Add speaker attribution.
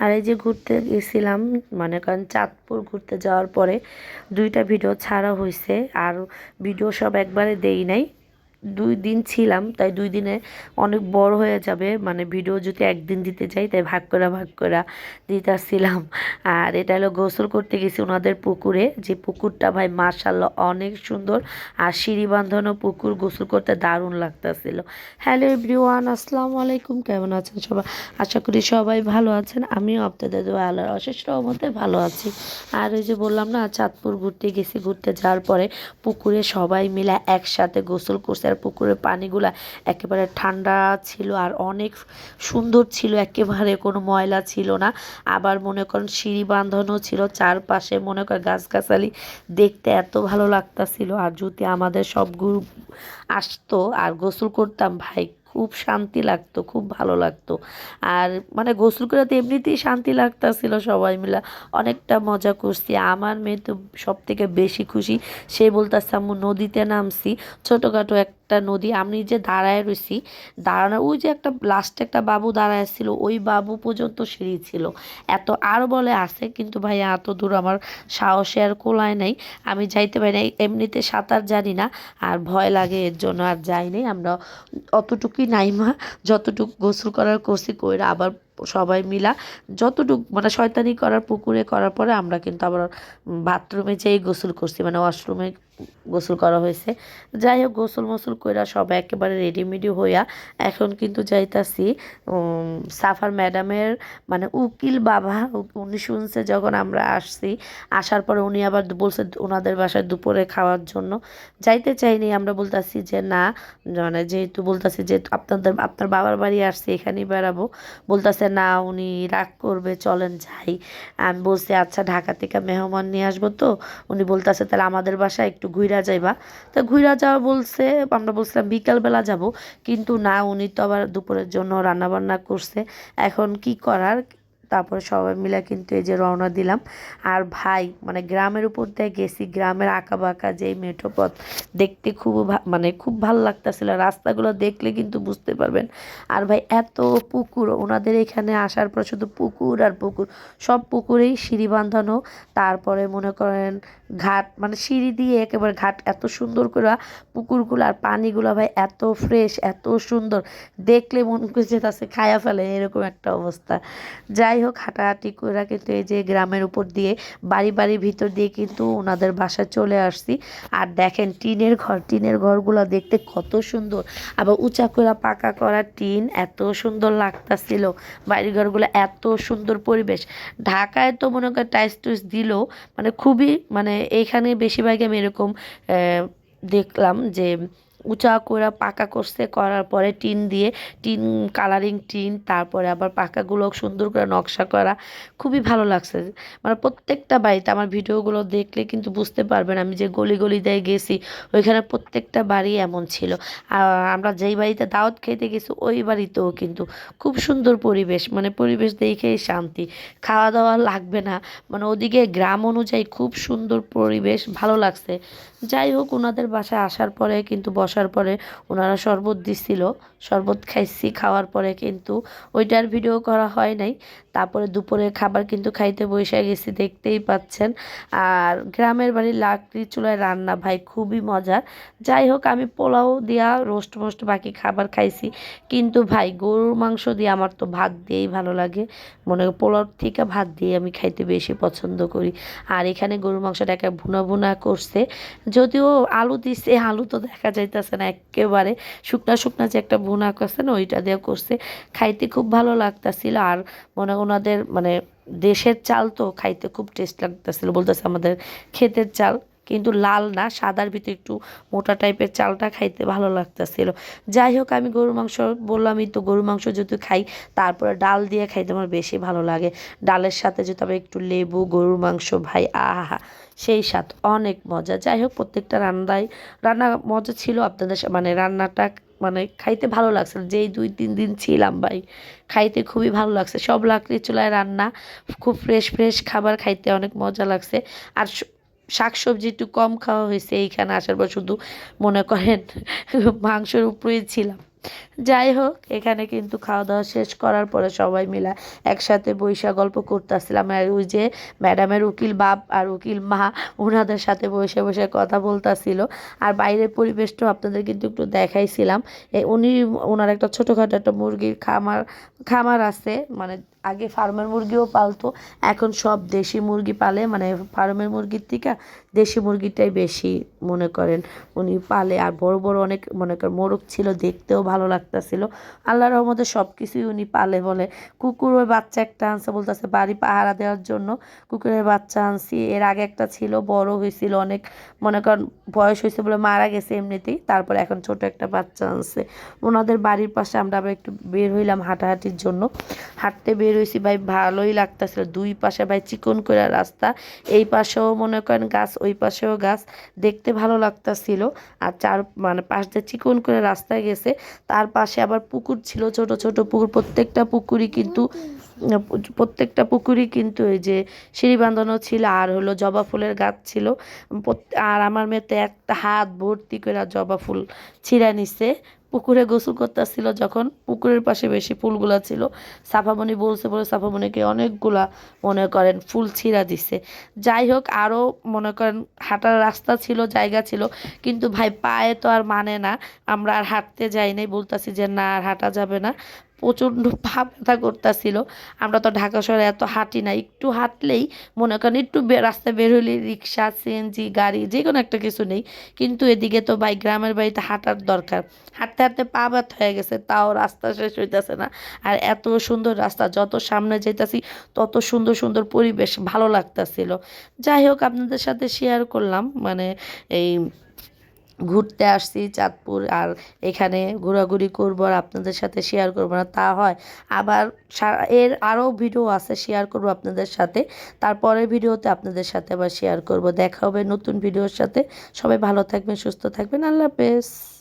Speaker 1: আর এই যে ঘুরতে গেছিলাম মানে কারণ চাঁদপুর ঘুরতে যাওয়ার পরে দুইটা ভিডিও ছাড়া হয়েছে আর ভিডিও সব একবারে দেই নাই। দুই দিন ছিলাম, তাই দুই দিনে অনেক বড় হয়ে যাবে। মানে ভিডিও যদি একদিন দিতে যাই, তাই ভাগ করা, ভাগ করে দিতেছিলাম। আর এটা হলো গোসল করতে গেছি ওনাদের পুকুরে। যে পুকুরটা ভাই মার্শাল্লাহ অনেক সুন্দর। আর সিঁড়ি বাঁধানো পুকুর গোসল করতে দারুণ লাগতেছিল। হ্যালো এভরিওয়ান আসসালামু আলাইকুম। কেমন আছেন সবাই? আশা করি সবাই ভালো আছেন। আমিও আপনাদের আল্লাহর অশেষ রহমতে ভালো আছি। আর ওই যে বললাম না, চাঁদপুর ঘুরতে গেছি। ঘুরতে যাওয়ার পরে পুকুরে সবাই মিলে একসাথে গোসল করছে। আর পুকুরের পানিগুলা একেবারে ঠান্ডা ছিল আর অনেক সুন্দর ছিল, একেবারে কোনো ময়লা ছিল না। আবার মনে করেন সিঁড়ি বাঁধানো ছিল, চারপাশে মনে করেন গাছগাছালি দেখতে এত ভালো লাগতাছিল। আর যদি আমাদের সব গ্রুপ আসতো আর গোসল করতাম, ভাই, খুব শান্তি লাগতো, খুব ভালো লাগতো। আর মানে গোসল করে তো এমনিতেই শান্তি লাগতাছিল সবাই মিলে। অনেকটা মজা করছি। আমার মেয়ে তো সব থেকে বেশি খুশি। সে বলতেছে, আম্মু, নদীতে নামছি। ছোটোখাটো একটা নদী, আমি যে দাঁড়ায় রয়েছি দাঁড়ানো ওই যে একটা লাস্টে একটা বাবু দাঁড়ায় ছিল, ওই বাবু পর্যন্ত সিঁড়ি ছিল। এত আর বলে আছে, কিন্তু ভাই এত দূর আমার সাহসে আর কোলায় নাই। আমি যাইতে পারি না এমনিতে সাঁতার জানি না, আর ভয় লাগে, এর জন্য আর যাই নাই। আমরা অতটুকুই নাইমা, যতটুকু গোসল করার করছি, কইরা আবার সবাই মিলা যতটুক মানে শয়তানি করার, পুকুরে করার পরে আমরা কিন্তু আবার বাথরুমে যেই গোসল করছি মানে ওয়াশরুমে গোসল করা হয়েছে। যাই হোক, গোসল মোসল কইরা সবাই একেবারে রেডিমেডি হইয়া এখন কিন্তু যাইতাছি সাফার ম্যাডামের মানে উকিল বাবা, উনি শুনছে যখন আমরা আসছি, আসার পরে উনি আবার বলছে ওনাদের বাসায় দুপুরে খাওয়ার জন্য। যাইতে চাইনি, আমরা বলতেছি যে না মানে যেহেতু বলতেছি যে আপনাদের, আপনার বাবার বাড়ি আসছি, এখানেই বেড়াবো। বলতেছে না, উনি রাগ করবে, চলেন যাই। আমি বলছি আচ্ছা ঢাকা থেকে মেহমান নিয়ে আসব তো। উনি বলতেছে, তাহলে আমাদের বাসায় একটু ঘুরা যাইবা। তো ঘুরা যাওয়া বলছে, আমরা বলছিলাম, বিকালবেলা যাব। কিন্তু না, উনি তো আবার দুপুরের জন্য রান্নাবান্না করছে। এখন কি করার? তারপরে সবাই মিলে কিন্তু এই যে রওনা দিলাম। আর ভাই মানে গ্রামের উপর দিয়ে গেছি, গ্রামের আঁকা বাঁকা যেই মেঠো পথ, দেখতে খুব মানে খুব ভালো লাগতেছিল। রাস্তাগুলো দেখলে কিন্তু বুঝতে পারবেন। আর ভাই, এত পুকুর, ওনাদের এখানে আসার পর শুধু পুকুর আর পুকুর, সব পুকুরেই সিঁড়ি বাঁধানো। তারপরে মনে করেন ঘাট মানে সিঁড়ি দিয়ে একেবারে ঘাট, এত সুন্দর করে পুকুরগুলো আর পানিগুলো ভাই এত ফ্রেশ, এত সুন্দর। দেখলে মন করছে তাছে খায়া ফেলে, এরকম একটা অবস্থা। যাই হোক, হাঁটাহাঁটি করে কিন্তু এই যে গ্রামের উপর দিয়ে, বাড়ি বাড়ির ভিতর দিয়ে কিন্তু ওনাদের বাসায় চলে আসছি। আর দেখেন, টিনের ঘর, টিনের ঘরগুলো দেখতে কত সুন্দর। আবার উঁচা করে পাকা করা টিন এত সুন্দর লাগতাছিল। বাড়ির ঘরগুলো এত সুন্দর পরিবেশ। ঢাকায় তো মনে করেন টাইস টুইস দিল মানে খুবই মানে এইখানে বেশিরভাগই আমি এরকম দেখলাম যে উঁচা করে পাকা করছে, করার পরে টিন দিয়ে, টিন কালারিং টিন, তারপরে আবার পাকাগুলো সুন্দর করে নকশা করা। খুবই ভালো লাগছে। মানে প্রত্যেকটা বাড়িতে আমার ভিডিওগুলো দেখলে কিন্তু বুঝতে পারবেন আমি যে গলি গলি দিয়ে গেছি, ওইখানে প্রত্যেকটা বাড়ি এমন ছিল। আমরা যেই বাড়িতে দাওয়াত খেতে গেছি, ওই বাড়িতেও কিন্তু খুব সুন্দর পরিবেশ। মানে পরিবেশ দেখেই শান্তি। খাওয়া দাওয়া লাগবে না। মানে ওদিকে গ্রাম অনুযায়ী খুব সুন্দর পরিবেশ, ভালো লাগছে। যাই হোক, ওনাদের বাসায় আসার পরে কিন্তু বসার পরে ওনারা শরবত দিছিল। শরবত খাইছি, খাওয়ার পরে কিন্তু ওইটার ভিডিও করা হয় নাই। তারপরে দুপুরে খাবার কিন্তু খাইতে বসে গেছি, দেখতেই পাচ্ছেন। আর গ্রামের বাড়ির লাকড়ি চুলায় রান্না ভাই, খুবই মজার। যাই হোক, আমি পোলাও দিয়া রোস্ট মোস্ট বাকি খাবার খাইছি। কিন্তু ভাই, গরুর মাংস দিয়ে আমার তো ভাত দিয়েই ভালো লাগে। মনে হয় পোলাও থেকে ভাত দিয়ে আমি খাইতে বেশি পছন্দ করি। আর এখানে গরুর মাংসটা একটা ভুনা ভুনা করছে। যদিও আলু দিছে, আলু তো দেখা যাইতেছে না, একেবারে শুকনা শুকনা যে একটা ভুনা করছে না, ওইটা দিয়ে করছে। খাইতে খুব ভালো লাগতেছিল আর মনে ওনাদের মানে দেশের চাল তো খাইতে খুব টেস্ট লাগতেছিল, বলতেছে আমাদের ক্ষেতের চাল। কিন্তু লাল না, সাদার ভিতরে একটু মোটা টাইপের চালটা খাইতে ভালো লাগতেছিল। যাই হোক, আমি গরু মাংস বললামই তো গরু মাংস যেহেতু খাই, তারপরে ডাল দিয়ে খাইতে আমার বেশি ভালো লাগে। ডালের সাথে যদি আবার একটু লেবু, গরুর মাংস, ভাই, আহা, সেই স্বাদ, অনেক মজা। যাই হোক, প্রত্যেকটা রান্নায়, রান্না মজা ছিল আপনাদের মানে রান্নাটা মানে খাইতে ভালো লাগছে যেই দুই, তিন দিন ছিলাম, ভাই, খাইতে খুবই ভালো লাগছে। সব লাকড়ি চুলায় রান্না, খুব ফ্রেশ ফ্রেশ খাবার খাইতে অনেক মজা লাগছে। আর শাকসবজি একটু কম খাওয়া হয়েছে, এইখানে আসার পর শুধু মনে করেন মাংসের উপরেই ছিলাম। যাই হোক, এখানে কিন্তু খাওয়া দাওয়া শেষ করার পরে সবাই মিলে একসাথে বৈশা গল্প করতেছিলাম। আর ওই যে ম্যাডামের উকিল বাপ আর উকিল মা ওনাদের সাথে বসে বসে কথা বলতাছিল। আর বাইরের পরিবেশটাও আপনাদের কিন্তু একটু দেখাইছিলাম। উনি ওনার একটা ছোটোখাটো একটা মুরগির খামার খামার আছে মানে আগে ফার্মের মুরগিও পালতো, এখন সব দেশি মুরগি পালে মানে ফার্মের মুরগির থেকে দেশি মুরগিটাই বেশি মনে করেন উনি পালে। আর বড় বড় অনেক মনে করেন মোরগ ছিল, দেখতেও ভালো লাগতাছিল। আল্লাহর রহমতে সব কিছুই উনি পালে বলে। কুকুরের বাচ্চা একটা আনছে বলতেছে, বাড়ি পাহারা দেওয়ার জন্য কুকুরের বাচ্চা আনছি। এর আগে একটা ছিল, বড় হয়েছিল, অনেক মনে করেন বয়স হয়েছে বলে মারা গেছে এমনিতেই। তারপরে এখন ছোট একটা বাচ্চা আনছে। ওনাদের বাড়ির পাশে আমরা আবার একটু বের হইলাম হাঁটাহাঁটির জন্য। হাঁটতে বের হয়েছি ভাই ভালোই লাগতেছিল। দুই পাশে ভাই চিকন করে রাস্তা, এই পাশেও মনে করেন গাছ, ওই পাশেও গাছ, দেখতে ভালো লাগতাছিল। আর চার মানে পাশ দিয়ে চিকন করে রাস্তায় গেছে, তার পাশে আবার পুকুর ছিল, ছোট ছোট পুকুর, প্রত্যেকটা পুকুরই কিন্তু, প্রত্যেকটা পুকুরই কিন্তু এই যে সিঁড়ি বাঁধানো ছিল, আর হলো জবা ফুলের গাছ ছিল। আর আমার মেয়েতে একটা হাত ভর্তি করে জবা ফুল ছিঁড়া নিছে। পুকুরে গোসল করতেছিল যখন পুকুরের পাশে বেশি ফুলগুলা ছিল। সাফামণি বলছে বলে সাফামণিকে অনেকগুলা মনে করেন ফুল ছিঁড়া দিছে। যাই হোক, আরও মনে করেন হাঁটার রাস্তা ছিল, জায়গা ছিল, কিন্তু ভাই পায়ে তো আর মানে না। আমরা আর হাঁটতে যাই নাই, বলতেছি যে না, আর হাঁটা যাবে না। প্রচণ্ড পা ব্যথা করতেছিল। আমরা তো ঢাকা শহরে এত হাঁটি না, একটু হাঁটলেই মনে করেন একটু রাস্তায় বের হলে রিক্সা সিএনজি গাড়ি যে কোনো একটা কিছু নেই। কিন্তু এদিকে তো ভাই গ্রামের বাড়িতে হাঁটার দরকার। হাঁটতে হাঁটতে পা ব্যথা হয়ে গেছে, তাও রাস্তা শেষ হইতেছে না। আর এত সুন্দর রাস্তা, যত সামনে যেতেছি তত সুন্দর সুন্দর পরিবেশ ভালো লাগতাছিল। যাই হোক, আপনাদের সাথে শেয়ার করলাম মানে এই ঘুরতে আসছি চাঁদপুর আর এখানে ঘোরাঘুরি করব আর আপনাদের সাথে শেয়ার করব না, তা হয়। আবার এর আরও ভিডিও আছে শেয়ার করব আপনাদের সাথে। তারপরের ভিডিওতে আপনাদের সাথে আবার শেয়ার করব। দেখা হবে নতুন ভিডিওর সাথে। সবাই ভালো থাকবেন, সুস্থ থাকবেন। আল্লাহ হাফেজ।